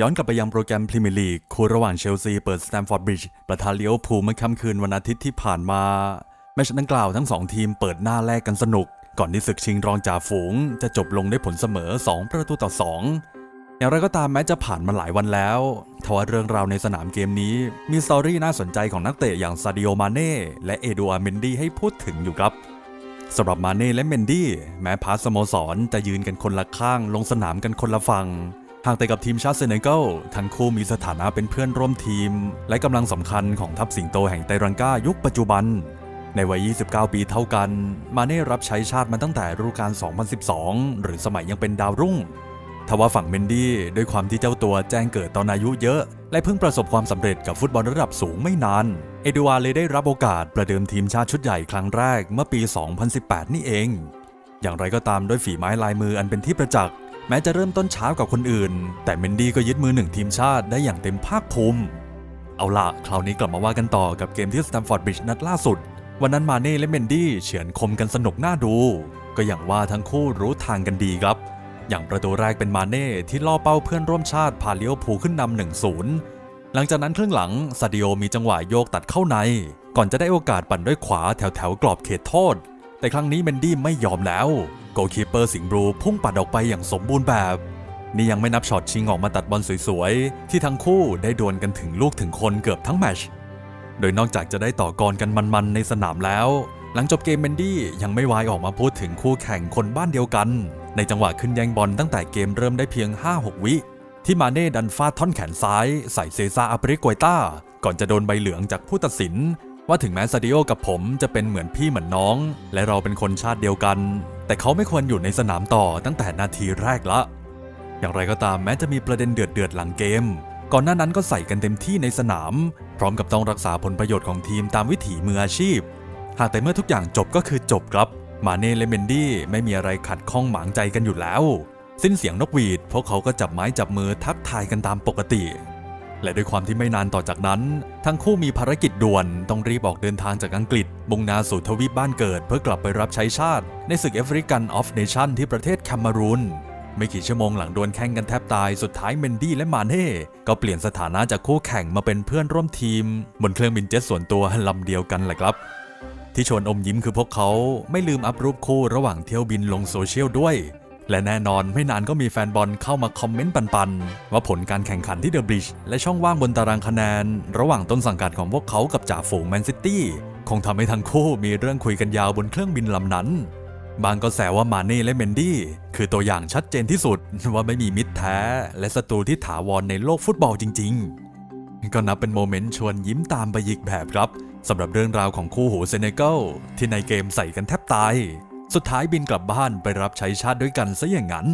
ย้อนกลับไปยังโปรแกรมพรีเมียร์ลีกคู่ระหว่างเชลซีเปิดสแตมฟอร์ดบริดจ์ประทานเลี้ยวภูเมื่อค่ำคืนวันอาทิตย์ที่ผ่านมา แมตช์ดังกล่าวทั้งสองทีมเปิดหน้าแลกกันสนุก ก่อนที่ศึกชิงรองจ่าฝูง จะจบลงด้วยผลเสมอ 2 ประตูต่อ 2 อย่างไรก็ตามแม้จะผ่านมาหลายวันแล้วทว่าเรื่องราวในสนามเกมนี้มีสตอรี่น่าสนใจของนักเตะอย่างซาดิโอมาเน่และเอดูอาเมนดี้ให้พูดถึงอยู่ครับสำหรับมาเน่และเมนดี้แม้พาร์ทสโมสรจะยืนกันคนละข้างลงสนามกันคนละฝั่ง หากแต่กับทีมชาติเซเนกัลทั้งคู่มีสถานะเป็นเพื่อนร่วมทีม และกำลังสำคัญของทัพสิงโตแห่งไตรังกายุคปัจจุบัน ในวัย 29 ปีเท่ากัน มาเน่รับใช้ชาติมาตั้งแต่ฤดูกาล 2012 หรือสมัยยังเป็นดาวรุ่งทว่าฝั่งเมนดี้ด้วยความที่เจ้าตัวแจ้งเกิดตอนอายุเยอะ และเพิ่งประสบความสำเร็จกับฟุตบอลระดับสูงไม่นาน เอดูอาเลยได้รับโอกาสประเดิมทีมชาติชุดใหญ่ครั้งแรกเมื่อปี 2018 นี่เอง อย่างไรก็ตามด้วยฝีไม้ลายมืออันเป็นที่ประจักษ์ แม้จะเริ่มต้นช้ากว่าคนอื่น แต่เมนดี้ก็ยึดมือหนึ่งทีมชาติได้อย่างเต็มภาคภูมิ เอาละคราวนี้กลับมาว่ากันต่อกับเกมที่สแตมฟอร์ดบริดจ์นัดล่าสุด วันนั้นมาเน่และเมนดี้เฉือนคมกันสนุกน่าดู ก็อย่างว่าทั้งคู่รู้ทางกันดีครับ อย่างประตูแรกเป็นมาเน่ที่ล่อเป้าเพื่อนร่วมชาติพาเลี้ยวภูขึ้นนำหนึ่งศูนย์หลังจากนั้นครึ่งหลังซาดิโอมีจังหวะโยกตัดเข้าใน ก่อนจะได้โอกาสปั่นด้วยขวาแถวแถวกรอบเขตโทษ แต่ครั้งนี้เมนดี้ไม่ยอมแล้ว โกลคีเปอร์สิงห์บลูพุ่งปัดออกไปอย่างสมบูรณ์แบบ นี่ยังไม่นับช็อตชิงออกมาตัดบอลสวยๆ ที่ทั้งคู่ได้ดวลกันถึงลูกถึงคนเกือบทั้งแมช โดยนอกจากจะได้ต่อกรกันมันๆ ในสนามแล้ว หลังจบเกมเมนดี้ยังไม่วายออกมาพูดถึงคู่แข่งคนบ้านเดียวกัน ในจังหวะขึ้นแย่งบอลตั้งแต่เกมเริ่มได้เพียง 5-6 วิที่มาเน่ดันฟาดท่อนแขนซ้าย ใส่เซซาอาปริกวยต้า ก่อนจะโดนใบเหลืองจากผู้ตัดสิน ว่าถึงแม้ซาดิโอกับผมจะเป็นเหมือนพี่เหมือนน้อง และเราเป็นคนชาติเดียวกัน แต่เขาไม่ควรอยู่ในสนามต่อตั้งแต่นาทีแรกละ อย่างไรก็ตามแม้จะมีประเด็นเดือดเดือดหลังเกม ก่อนหน้านั้นก็ใส่กันเต็มที่ในสนาม พร้อมกับต้องรักษาผลประโยชน์ของทีมตามวิถีมืออาชีพ หากแต่เมื่อทุกอย่างจบก็คือจบครับมาเน่และเมนดี้ไม่มีอะไรขัดข้องหมางใจกันอยู่แล้ว สิ้นเสียงนกหวีดพวกเขาก็จับไม้จับมือทักทายกันตามปกติ และด้วยความที่ไม่นานต่อจากนั้น ทั้งคู่มีภารกิจด่วนต้องรีบออกเดินทางจากอังกฤษมุ่งหน้าสู่ทวีปบ้านเกิด เพื่อกลับไปรับใช้ชาติ ในศึกแอฟริกันออฟเนชั่นที่ประเทศแคนารูนไม่กี่ชั่วโมงหลังดวลแข่งกันแทบตายสุดท้ายเมนดี้และมานเน่ก็เปลี่ยนสถานะจากคู่แข่งมาเป็นเพื่อนร่วมทีม บนเครื่องบินเจ็ตส่วนตัวลำเดียวกันแหละครับ ที่ชวนอมยิ้มคือพวกเขาไม่ลืมอัพรูปคู่ระหว่างเที่ยวบินลงโซเชียลด้วย และแน่นอนไม่นานก็มีแฟนบอลเข้ามาคอมเมนต์ปันๆ ว่าผลการแข่งขันที่เดอะบริดจ์และช่องว่างบนตารางคะแนน ระหว่างต้นสังกัดของพวกเขากับจ่าฝูงแมนซิตี้คงทำให้ทั้งคู่มีเรื่องคุยกันยาวบนเครื่องบินลำนั้น บางก็แซวว่ามาเน่และเมนดี้คือตัวอย่างชัดเจนที่สุดว่าไม่มีมิตรแท้ และศัตรูที่ถาวรในโลกฟุตบอลจริง ๆ ก็นับเป็นโมเมนต์ชวนยิ้มตามไปอีกแบบครับสำหรับเรื่องราวของคู่หูเซเนกัลที่ในเกมใส่กันแทบตาย สุดท้ายบินกลับบ้านไปรับใช้ชาติด้วยกันซะอย่างนั้น